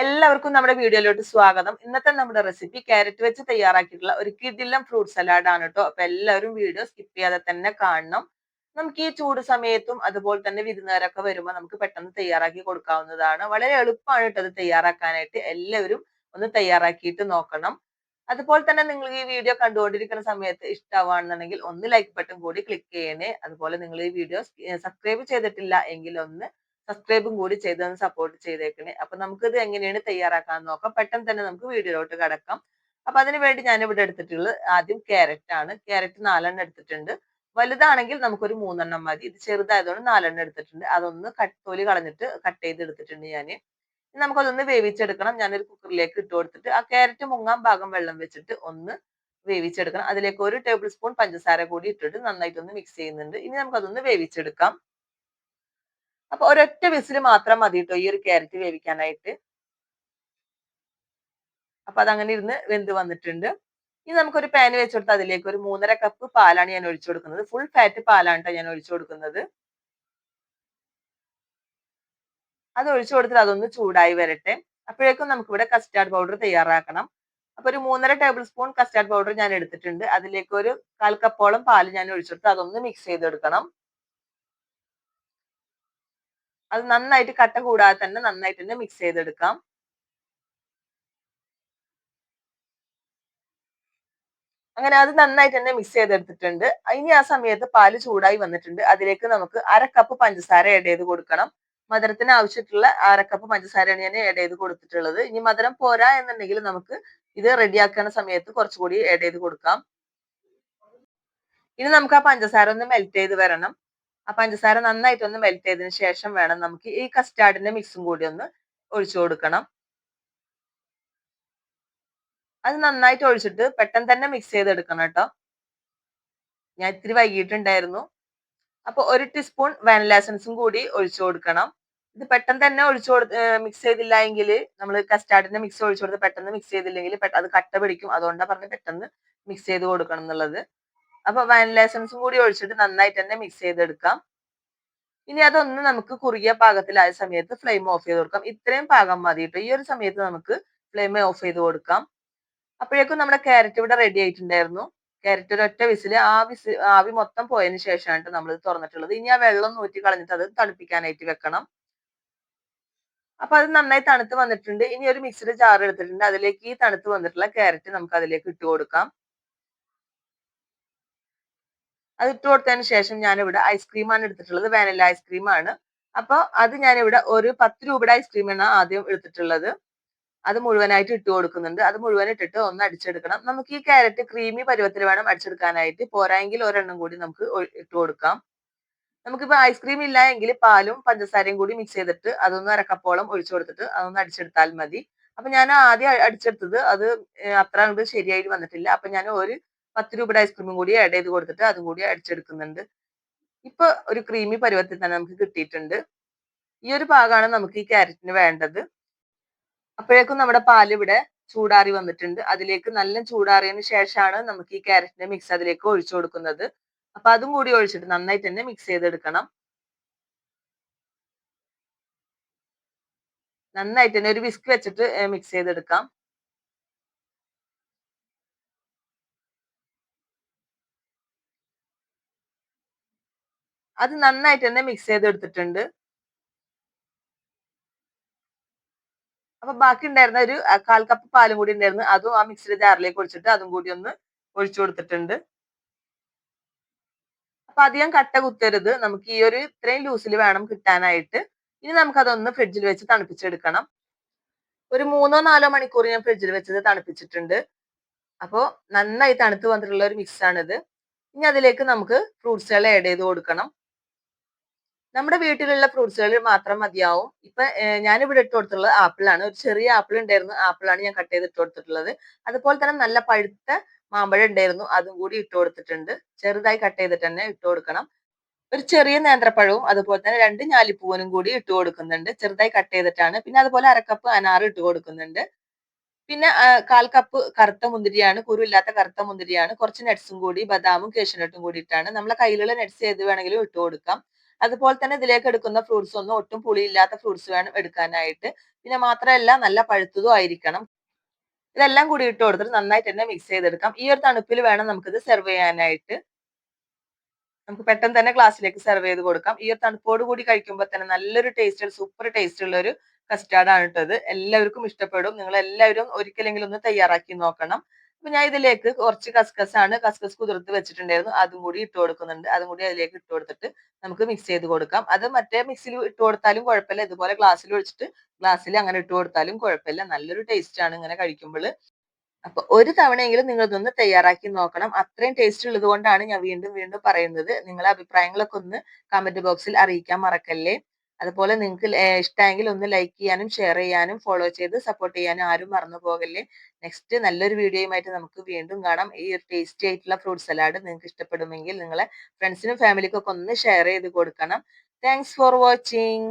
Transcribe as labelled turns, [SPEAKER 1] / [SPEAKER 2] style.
[SPEAKER 1] എല്ലാവർക്കും നമ്മുടെ വീഡിയോയിലോട്ട് സ്വാഗതം. ഇന്നത്തെ നമ്മുടെ റെസിപ്പി ക്യാരറ്റ് വെച്ച് തയ്യാറാക്കിയിട്ടുള്ള ഒരു കിഡിലം ഫ്രൂട്ട് സലാഡ് ആണ് കേട്ടോ. അപ്പൊ എല്ലാവരും വീഡിയോ സ്കിപ്പ് ചെയ്യാതെ തന്നെ കാണണം. നമുക്ക് ഈ ചൂട് സമയത്തും അതുപോലെ തന്നെ വിരുന്നുകാരൊക്കെ വരുമ്പോൾ നമുക്ക് പെട്ടെന്ന് തയ്യാറാക്കി കൊടുക്കാവുന്നതാണ്. വളരെ എളുപ്പമാണ് കേട്ടോ അത് തയ്യാറാക്കാനായിട്ട്. എല്ലാവരും ഒന്ന് തയ്യാറാക്കിയിട്ട് നോക്കണം. അതുപോലെ തന്നെ നിങ്ങൾ ഈ വീഡിയോ കണ്ടുകൊണ്ടിരിക്കുന്ന സമയത്ത് ഇഷ്ടമാണെന്നുണ്ടെങ്കിൽ ഒന്ന് ലൈക്ക് ബട്ടൺ കൂടി ക്ലിക്ക് ചെയ്യണേ. അതുപോലെ നിങ്ങൾ ഈ വീഡിയോ സബ്സ്ക്രൈബ് ചെയ്തിട്ടില്ല എങ്കിൽ ഒന്ന് സബ്സ്ക്രൈബും കൂടി ചെയ്തൊന്ന് സപ്പോർട്ട് ചെയ്തേക്കണേ. അപ്പൊ നമുക്കിത് എങ്ങനെയാണ് തയ്യാറാക്കാൻ നോക്കാം. പെട്ടെന്ന് തന്നെ നമുക്ക് വീഡിയോയിലോട്ട് കിടക്കാം. അപ്പൊ അതിന് വേണ്ടി ഞാൻ ഇവിടെ എടുത്തിട്ടുള്ളത് ആദ്യം ക്യാരറ്റ് ആണ്. ക്യാരറ്റ് നാലെണ്ണം എടുത്തിട്ടുണ്ട്. വലുതാണെങ്കിൽ നമുക്കൊരു മൂന്നെണ്ണം മതി. ഇത് ചെറുതായതുകൊണ്ട് നാലെണ്ണം എടുത്തിട്ടുണ്ട്. അതൊന്ന് തൊലി കളഞ്ഞിട്ട് കട്ട് ചെയ്ത് എടുത്തിട്ടുണ്ട് ഞാൻ നമുക്കതൊന്ന് വേവിച്ചെടുക്കണം. ഞാനൊരു കുക്കറിലേക്ക് ഇട്ട് കൊടുത്തിട്ട് ആ ക്യാരറ്റ് മുങ്ങാൻ ഭാഗം വെള്ളം വെച്ചിട്ട് ഒന്ന് വേവിച്ചെടുക്കണം. അതിലേക്ക് ഒരു ടേബിൾ സ്പൂൺ പഞ്ചസാര കൂടി ഇട്ടിട്ട് നന്നായിട്ടൊന്ന് മിക്സ് ചെയ്യുന്നുണ്ട്. ഇനി നമുക്കതൊന്ന് വേവിച്ചെടുക്കാം. അപ്പൊ ഒരൊറ്റ വിസിൽ മാത്രം മതി കേട്ടോ ഈ ഒരു ക്യാരറ്റ് വേവിക്കാനായിട്ട്. അപ്പൊ അതങ്ങനെ ഇരുന്ന് വെന്ത് വന്നിട്ടുണ്ട്. ഇനി നമുക്കൊരു പാൻ വെച്ചെടുത്ത് അതിലേക്ക് ഒരു മൂന്നര കപ്പ് പാലാണ് ഞാൻ ഒഴിച്ചു കൊടുക്കുന്നത്. ഫുൾ ഫാറ്റ് പാലാണ് ഞാൻ ഒഴിച്ചു കൊടുക്കുന്നത്. അത് ഒഴിച്ചു കൊടുത്തിട്ട് അതൊന്ന് ചൂടായി വരട്ടെ. അപ്പോഴേക്കും നമുക്ക് ഇവിടെ കസ്റ്റാർഡ് പൗഡർ തയ്യാറാക്കണം. അപ്പൊ ഒരു മൂന്നര ടേബിൾ സ്പൂൺ കസ്റ്റാർഡ് പൗഡർ ഞാൻ എടുത്തിട്ടുണ്ട്. അതിലേക്ക് ഒരു കാൽ കപ്പോളം പാൽ ഞാൻ ഒഴിച്ചെടുത്ത് അതൊന്ന് മിക്സ് ചെയ്തെടുക്കണം. അത് നന്നായിട്ട് കട്ട കൂടാതെ തന്നെ നന്നായിട്ട് തന്നെ മിക്സ് ചെയ്തെടുക്കാം. അങ്ങനെ അത് നന്നായിട്ട് തന്നെ മിക്സ് ചെയ്തെടുത്തിട്ടുണ്ട്. ഇനി ആ സമയത്ത് പാൽ ചൂടായി വന്നിട്ടുണ്ട്. അതിലേക്ക് നമുക്ക് അര കപ്പ് പഞ്ചസാര ആഡ് ചെയ്ത് കൊടുക്കണം. മധുരത്തിന് ആവശ്യമായിട്ടുള്ള അര കപ്പ് പഞ്ചസാരയാണ് ഞാൻ ആഡ് ചെയ്ത് കൊടുത്തിട്ടുള്ളത്. ഇനി മധുരം പോരാ എന്നുണ്ടെങ്കിൽ നമുക്ക് ഇത് റെഡിയാക്കുന്ന സമയത്ത് കുറച്ചുകൂടി ആഡ് ചെയ്ത് കൊടുക്കാം. ഇനി നമുക്ക് ആ പഞ്ചസാര ഒന്ന് മെൽറ്റ് ചെയ്ത് വരണം. ആ പഞ്ചസാര നന്നായിട്ട് ഒന്ന് മെൽറ്റ് ചെയ്തതിന് ശേഷം വേണം നമുക്ക് ഈ കസ്റ്റാർഡിന്റെ മിക്സും കൂടി ഒന്ന് ഒഴിച്ചു കൊടുക്കണം. അത് നന്നായിട്ട് ഒഴിച്ചിട്ട് പെട്ടെന്ന് തന്നെ മിക്സ് ചെയ്തെടുക്കണം കേട്ടോ. ഞാൻ ഇത്തിരി വൈകിട്ടുണ്ടായിരുന്നു അപ്പൊ ഒരു ടീസ്പൂൺ വാനില എസൻസും കൂടി ഒഴിച്ചു കൊടുക്കണം. ഇത് പെട്ടെന്ന് തന്നെ ഒഴിച്ചു കൊടു മിക്സ് ചെയ്തില്ല എങ്കിൽ നമ്മൾ കസ്റ്റാർഡിന്റെ മിക്സ് ഒഴിച്ചു കൊടുത്ത് പെട്ടെന്ന് മിക്സ് ചെയ്തില്ലെങ്കിൽ അത് കട്ട പിടിക്കും. അതുകൊണ്ടാണ് പറഞ്ഞ് പെട്ടെന്ന് മിക്സ് ചെയ്ത് കൊടുക്കണം എന്നുള്ളത്. അപ്പൊ വാനില എസൻസും കൂടി ഒഴിച്ചിട്ട് നന്നായിട്ട് തന്നെ മിക്സ് ചെയ്തെടുക്കാം. ഇനി അതൊന്ന് നമുക്ക് കുറുകിയ പാകത്തിലായ സമയത്ത് ഫ്ലെയിം ഓഫ് ചെയ്ത് കൊടുക്കാം. ഇത്രയും പാകം മതി കേട്ടോ ഈ ഒരു സമയത്ത് നമുക്ക് ഫ്ലെയിം ഓഫ് ചെയ്ത് കൊടുക്കാം. അപ്പോഴേക്കും നമ്മുടെ ക്യാരറ്റ് ഇവിടെ റെഡി ആയിട്ടുണ്ടായിരുന്നു. ക്യാരറ്റ് ഒരൊറ്റ വിസിൽ ആ വിസിൽ ആവി മൊത്തം പോയതിന് ശേഷമാണ് നമ്മൾ തുറന്നിട്ടുള്ളത്. ഇനി ആ വെള്ളം നൂറ്റി കളഞ്ഞിട്ട് അത് തണുപ്പിക്കാനായിട്ട് വെക്കണം. അപ്പൊ അത് നന്നായി തണുത്ത് വന്നിട്ടുണ്ട്. ഇനി ഒരു മിക്സിയുടെ ജാർ എടുത്തിട്ടുണ്ട്. അതിലേക്ക് ഈ തണുത്ത് വന്നിട്ടുള്ള ക്യാരറ്റ് നമുക്ക് അതിലേക്ക് ഇട്ട് കൊടുക്കാം. അത് ഇട്ട് കൊടുത്തതിന് ശേഷം ഞാനിവിടെ ഐസ്ക്രീമാണ് എടുത്തിട്ടുള്ളത്. വാനില ഐസ്ക്രീമാണ് അപ്പോൾ അത് ഞാനിവിടെ ഒരു പത്ത് രൂപയുടെ ഐസ്ക്രീമാണ് ആദ്യം എടുത്തിട്ടുള്ളത്. അത് മുഴുവനായിട്ട് ഇട്ട് കൊടുക്കുന്നുണ്ട്. അത് മുഴുവൻ ഇട്ടിട്ട് ഒന്ന് അടിച്ചെടുക്കണം. നമുക്ക് ഈ ക്യാരറ്റ് ക്രീമി പരുവത്തിൽ വേണം അടിച്ചെടുക്കാനായിട്ട്. പോരായെങ്കിൽ ഒരെണ്ണം കൂടി നമുക്ക് ഇട്ട് കൊടുക്കാം. നമുക്കിപ്പോ ഐസ്ക്രീം ഇല്ല എങ്കിൽ പാലും പഞ്ചസാരയും കൂടി മിക്സ് ചെയ്തിട്ട് അതൊന്ന് അരക്കപ്പോളം ഒഴിച്ചു കൊടുത്തിട്ട് അതൊന്ന് അടിച്ചെടുത്താൽ മതി. അപ്പൊ ഞാൻ ആദ്യം അടിച്ചെടുത്തത് അത് അത്ര അങ്ങോട്ട് ശരിയായിട്ട് വന്നിട്ടില്ല. അപ്പൊ ഞാൻ ഒരു പത്ത് രൂപയുടെ ഐസ്ക്രീമും കൂടി ആഡ് ചെയ്ത് കൊടുത്തിട്ട് അതും കൂടി അടിച്ചെടുക്കുന്നുണ്ട്. ഇപ്പൊ ഒരു ക്രീമി പരുവത്തിൽ തന്നെ നമുക്ക് കിട്ടിയിട്ടുണ്ട്. ഈ ഒരു ഭാഗമാണ് നമുക്ക് ഈ ക്യാരറ്റിന് വേണ്ടത്. അപ്പോഴേക്കും നമ്മുടെ പാൽ ഇവിടെ ചൂടാറി വന്നിട്ടുണ്ട്. അതിലേക്ക് നല്ല ചൂടാറിയതിന് ശേഷമാണ് നമുക്ക് ഈ ക്യാരറ്റിന്റെ മിക്സ് അതിലേക്ക് ഒഴിച്ചു കൊടുക്കുന്നത്. അപ്പൊ അതും കൂടി ഒഴിച്ചിട്ട് നന്നായിട്ട് തന്നെ മിക്സ് ചെയ്തെടുക്കണം. നന്നായിട്ട് തന്നെ ഒരു വിസ്ക് വെച്ചിട്ട് മിക്സ് ചെയ്തെടുക്കാം. അത് നന്നായിട്ട് തന്നെ മിക്സ് ചെയ്തെടുത്തിട്ടുണ്ട്. അപ്പൊ ബാക്കി ഉണ്ടായിരുന്ന ഒരു കാൽ കപ്പ് പാലും കൂടി ഉണ്ടായിരുന്നു. അതും ആ മിക്സിയുടെ ജാറിലേക്ക് ഒഴിച്ചിട്ട് അതും കൂടി ഒന്ന് ഒഴിച്ചു കൊടുത്തിട്ടുണ്ട്. അപ്പൊ അധികം കട്ട കുത്തരുത്. നമുക്ക് ഈ ഒരു ഇത്രയും ലൂസിൽ വേണം കിട്ടാനായിട്ട്. ഇനി നമുക്ക് അതൊന്ന് ഫ്രിഡ്ജിൽ വെച്ച് തണുപ്പിച്ചെടുക്കണം. ഒരു മൂന്നോ നാലോ മണിക്കൂർ ഞാൻ ഫ്രിഡ്ജിൽ വെച്ചത് തണുപ്പിച്ചിട്ടുണ്ട്. അപ്പോൾ നന്നായി തണുത്ത് വന്നിട്ടുള്ള ഒരു മിക്സ് ആണിത്. ഇനി അതിലേക്ക് നമുക്ക് ഫ്രൂട്ട്സുകൾ ആഡ് ചെയ്ത് കൊടുക്കണം. നമ്മുടെ വീട്ടിലുള്ള ഫ്രൂട്ട്സുകൾ മാത്രം മതിയാവും. ഇപ്പൊ ഞാൻ ഇവിടെ ഇട്ട് കൊടുത്തിട്ടുള്ളത് ആപ്പിളാണ്. ഒരു ചെറിയ ആപ്പിൾ ഉണ്ടായിരുന്നു. ആപ്പിളാണ് ഞാൻ കട്ട് ചെയ്ത് ഇട്ട് കൊടുത്തിട്ടുള്ളത്. അതുപോലെ തന്നെ നല്ല പഴുത്ത മാമ്പഴം ഉണ്ടായിരുന്നു. അതും കൂടി ഇട്ട് കൊടുത്തിട്ടുണ്ട്. ചെറുതായി കട്ട് ചെയ്തിട്ട് തന്നെ ഇട്ട് കൊടുക്കണം. ഒരു ചെറിയ നേന്ത്രപ്പഴവും അതുപോലെ തന്നെ രണ്ട് ഞാലിപ്പൂവനും കൂടി ഇട്ട് കൊടുക്കുന്നുണ്ട്. ചെറുതായി കട്ട് ചെയ്തിട്ടാണ്. പിന്നെ അതുപോലെ അരക്കപ്പ് അനാറ് ഇട്ട് കൊടുക്കുന്നുണ്ട്. പിന്നെ കാൽ കപ്പ് കറുത്ത മുന്തിരിയാണ്. കുരുവില്ലാത്ത കറുത്ത മുന്തിരിയാണ്. കുറച്ച് നട്ട്സും കൂടി ബദാമും കേശനട്ടും കൂടി ഇട്ടാണ്. നമ്മളെ കയ്യിലുള്ള നട്ട്സ് ഏത് വേണമെങ്കിലും ഇട്ട് കൊടുക്കാം. അതുപോലെ തന്നെ ഇതിലേക്ക് എടുക്കുന്ന ഫ്രൂട്ട്സ് ഒന്നും ഒട്ടും പുളിയില്ലാത്ത ഫ്രൂട്ട്സ് വേണം എടുക്കാനായിട്ട്. പിന്നെ മാത്രമല്ല നല്ല പഴുത്തതും ആയിരിക്കണം. ഇതെല്ലാം കൂടി ഇട്ട് കൊടുത്തിട്ട് നന്നായിട്ട് തന്നെ മിക്സ് ചെയ്തെടുക്കാം. ഈ ഒരു തണുപ്പിൽ വേണം നമുക്കിത് സെർവ് ചെയ്യാനായിട്ട്. നമുക്ക് പെട്ടെന്ന് തന്നെ ഗ്ലാസ്സിലേക്ക് സെർവ് ചെയ്ത് കൊടുക്കാം. ഈ ഒരു തണുപ്പോട് കൂടി കഴിക്കുമ്പോൾ തന്നെ നല്ലൊരു ടേസ്റ്റ് സൂപ്പർ ടേസ്റ്റ് ഉള്ള ഒരു കസ്റ്റാർഡ് ആണ് കേട്ടത് എല്ലാവർക്കും ഇഷ്ടപ്പെടും. നിങ്ങൾ എല്ലാവരും ഒരിക്കലെങ്കിലും ഒന്ന് തയ്യാറാക്കി നോക്കണം. അപ്പൊ ഞാൻ ഇതിലേക്ക് കുറച്ച് കസ്കസ് ആണ് കസ്കസ് കുതിർത്ത് വെച്ചിട്ടുണ്ടായിരുന്നു. അതും കൂടി ഇട്ട് കൊടുക്കുന്നുണ്ട്. അതും കൂടി അതിലേക്ക് ഇട്ട് കൊടുത്തിട്ട് നമുക്ക് മിക്സ് ചെയ്ത് കൊടുക്കാം. അത് മറ്റേ മിക്സിയിൽ ഇട്ട് കൊടുത്താലും കുഴപ്പമില്ല. ഇതുപോലെ ഗ്ലാസ്സിൽ ഒഴിച്ചിട്ട് ഗ്ലാസ്സിൽ അങ്ങനെ ഇട്ട് കൊടുത്താലും കുഴപ്പമില്ല. നല്ലൊരു ടേസ്റ്റ് ആണ് ഇങ്ങനെ കഴിക്കുമ്പോൾ അപ്പൊ ഒരു തവണയെങ്കിലും നിങ്ങൾ ഇതൊന്ന് തയ്യാറാക്കി നോക്കണം. അത്രയും ടേസ്റ്റ് ഉള്ളത് കൊണ്ടാണ് ഞാൻ വീണ്ടും വീണ്ടും പറയുന്നത്. നിങ്ങളെ അഭിപ്രായങ്ങളൊക്കെ ഒന്ന് കമന്റ് ബോക്സിൽ അറിയിക്കാൻ മറക്കല്ലേ. അതുപോലെ നിങ്ങൾക്ക് ഇഷ്ടമെങ്കിൽ ഒന്ന് ലൈക്ക് ചെയ്യാനും ഷെയർ ചെയ്യാനും ഫോളോ ചെയ്ത് സപ്പോർട്ട് ചെയ്യാനും ആരും മറന്നു പോകല്ലേ. നെക്സ്റ്റ് നല്ലൊരു വീഡിയോയുമായിട്ട് നമുക്ക് വീണ്ടും കാണാം. ഈ ഒരു ടേസ്റ്റി ആയിട്ടുള്ള ഫ്രൂട്ട് സലാഡ് നിങ്ങൾക്ക് ഇഷ്ടപ്പെടുമെങ്കിൽ നിങ്ങളെ ഫ്രണ്ട്സിനും ഫാമിലിക്കും ഒക്കെ ഒന്ന് ഷെയർ ചെയ്ത് കൊടുക്കണം. Thanks for watching